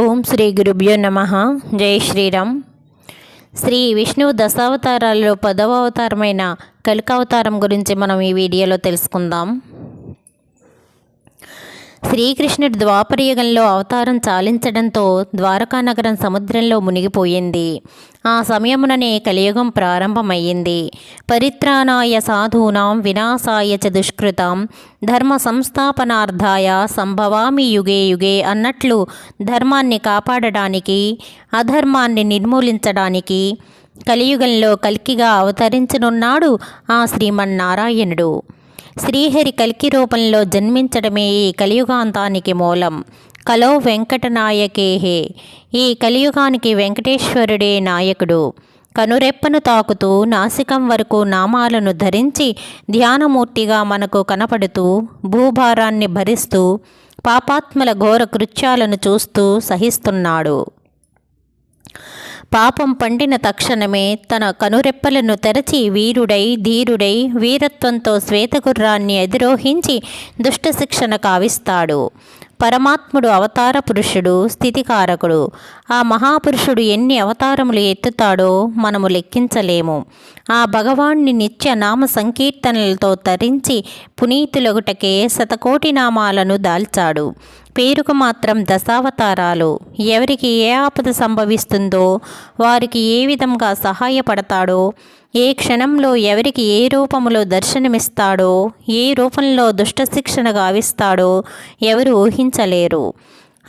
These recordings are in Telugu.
ఓం శ్రీ గురుభ్యో నమ. జై శ్రీరామ్. శ్రీ విష్ణువు దశావతారాలలో పదవ అవతారమైన కలికావతారం గురించి మనం ఈ వీడియోలో తెలుసుకుందాం. శ్రీకృష్ణుడు ద్వాపరయుగంలో అవతారం చాలించడంతో ద్వారకా నగరం సముద్రంలో మునిగిపోయింది. ఆ సమయముననే కలియుగం ప్రారంభమయ్యింది. పరిత్రాణాయ సాధూనాం వినాశాయ చ దుష్కృతం ధర్మ సంస్థాపనార్థాయ సంభవామి యుగే యుగే అన్నట్లు ధర్మాన్ని కాపాడడానికి అధర్మాన్ని నిర్మూలించడానికి కలియుగంలో కల్కిగా అవతరించనున్నాడు ఆ శ్రీమన్నారాయణుడు. శ్రీహరి కల్కి రూపంలో జన్మించడమే ఈ కలియుగాంతానికి మూలం. కలో వెంకటనాయకేహే. ఈ కలియుగానికి వెంకటేశ్వరుడే నాయకుడు. కనురెప్పను తాకుతూ నాసికం వరకు నామాలను ధరించి ధ్యానమూర్తిగా మనకు కనపడుతూ భూభారాన్ని భరిస్తూ పాపాత్మల ఘోర కృత్యాలను చూస్తూ సహిస్తున్నాడు. పాపం పండిన తక్షణమే తన కనురెప్పలను తెరచి వీరుడై ధీరుడై వీరత్వంతో శ్వేతగుర్రాన్ని అధిరోహించి దుష్ట శిక్షణ కావిస్తాడు. పరమాత్ముడు అవతార పురుషుడు స్థితికారకుడు. ఆ మహాపురుషుడు ఎన్ని అవతారములు ఎత్తుతాడో మనము లెక్కించలేము. ఆ భగవాన్ని నిత్య నామ సంకీర్తనలతో తరించి పునీతులగుటకే శతకోటి నామాలను దాల్చాడు. పేరుకు మాత్రం దశావతారాలు. ఎవరికి ఏ ఆపద సంభవిస్తుందో వారికి ఏ విధంగా సహాయపడతాడో ఏ క్షణంలో ఎవరికి ఏ రూపంలో దర్శనమిస్తాడో ఏ రూపంలో దుష్ట శిక్షణ గావిస్తాడో ఎవరు ఊహించలేరు.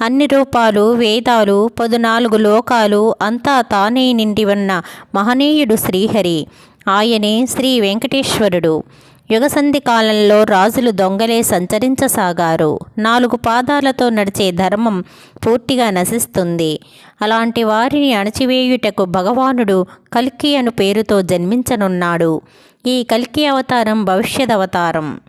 అన్ని రూపాలు వేదాలు పదునాలుగు లోకాలు అంతా తానే నిండి ఉన్న మహనీయుడు శ్రీహరి. ఆయనే శ్రీ వెంకటేశ్వరుడు. యుగసంధి కాలంలో రాజులు దొంగలే సంచరించసాగారు. నాలుగు పాదాలతో నడిచే ధర్మం పూర్తిగా నశిస్తుంది. అలాంటి వారిని అణచివేయుటకు భగవానుడు కల్కి అను పేరుతో జన్మించనున్నాడు. ఈ కల్కి అవతారం భవిష్యద్ అవతారం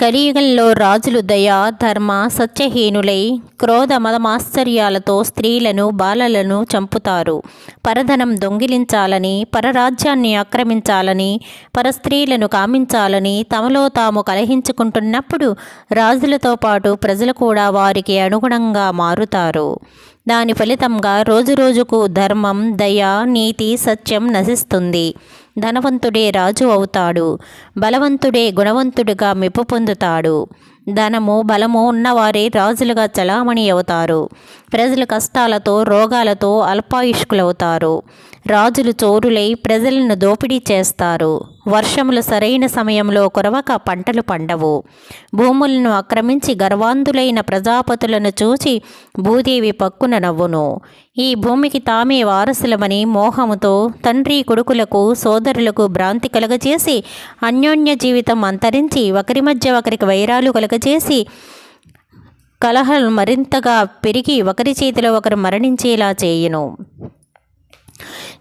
కలియుగంలో రాజులు దయ ధర్మ సత్యహీనులై క్రోధ మదమాశ్చర్యాలతో స్త్రీలను బాలలను చంపుతారు. పరధనం దొంగిలించాలని పరరాజ్యాన్ని ఆక్రమించాలని పరస్త్రీలను కామించాలని తమలో తాము కలహించుకుంటున్నప్పుడు రాజులతో పాటు ప్రజలు కూడా వారికి అనుగుణంగా మారుతారు. దాని ఫలితంగా రోజురోజుకు ధర్మం దయ నీతి సత్యం నశిస్తుంది. ధనవంతుడే రాజు అవుతాడు. బలవంతుడే గుణవంతుడిగా మెప్పు పొందుతాడు. ధనము బలము ఉన్నవారే రాజులుగా చలామణి అవుతారు. ప్రజల కష్టాలతో రోగాలతో అల్పాయుష్కులవుతారు. రాజులు చోరులై ప్రజలను దోపిడీ చేస్తారు. వర్షములు సరైన సమయంలో కురవక పంటలు పండవు. భూములను ఆక్రమించి గర్వాంధులైన ప్రజాపతులను చూచి భూదేవి పక్కున నవ్వును. ఈ భూమికి తామే వారసులమని మోహముతో తండ్రి కొడుకులకు సోదరులకు భ్రాంతి కలగజేసి అన్యోన్య జీవితం అంతరించి ఒకరి మధ్య ఒకరికి వైరాలు కలగజేసి కలహాలు మరింతగా పెరిగి ఒకరి చేతిలో ఒకరు మరణించేలా చేయును.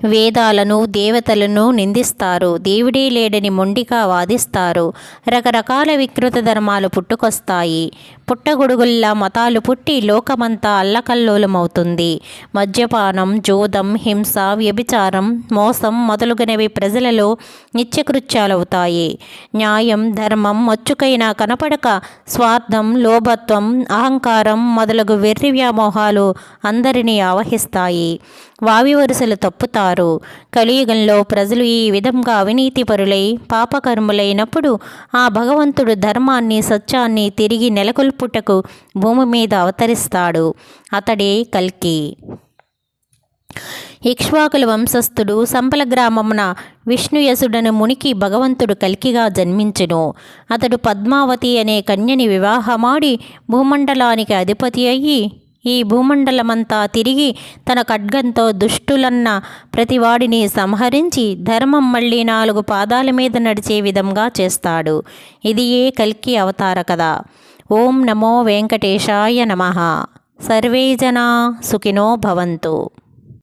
వేదాలను దేవతలను నిందిస్తారు. దేవుడే లేడని మొండిగా వాదిస్తారు. రకరకాల వికృత ధర్మాలు పుట్టుకొస్తాయి. పుట్టగొడుగుల్లా మతాలు పుట్టి లోకమంతా అల్లకల్లోలమవుతుంది. మద్యపానం జోదం హింస వ్యభిచారం మోసం మొదలుగునవి ప్రజలలో నిత్యకృత్యాలవుతాయి. న్యాయం ధర్మం మచ్చుకైనా కనపడక స్వార్థం లోభత్వం అహంకారం మొదలగు వెర్రి వ్యామోహాలు అందరినీ ఆవహిస్తాయి. వావి వరుసలు తప్పుతారు. కలియుగంలో ప్రజలు ఈ విధంగా అవినీతిపరులై పాపకర్ములైనప్పుడు ఆ భగవంతుడు ధర్మాన్ని సత్యాన్ని తిరిగి నెలకొల్పుటకు భూమి మీద అవతరిస్తాడు. అతడే కల్కి. ఇక్ష్వాకుల వంశస్థుడు సంపల గ్రామమున విష్ణుయసుడను మునికి భగవంతుడు కల్కిగా జన్మించును. అతడు పద్మావతి అనే కన్యని వివాహమాడి భూమండలానికి అధిపతి అయ్యి ఈ భూమండలమంతా తిరిగి తన ఖడ్గంతో దుష్టులన్న ప్రతివాడిని సంహరించి ధర్మం మళ్ళీ నాలుగు పాదాల మీద నడిచే విధంగా చేస్తాడు. ఇది ఏ కల్కి అవతార కదా ఓం నమో వెంకటేశాయ నమ. సర్వే జనా సుఖినో భవంతు.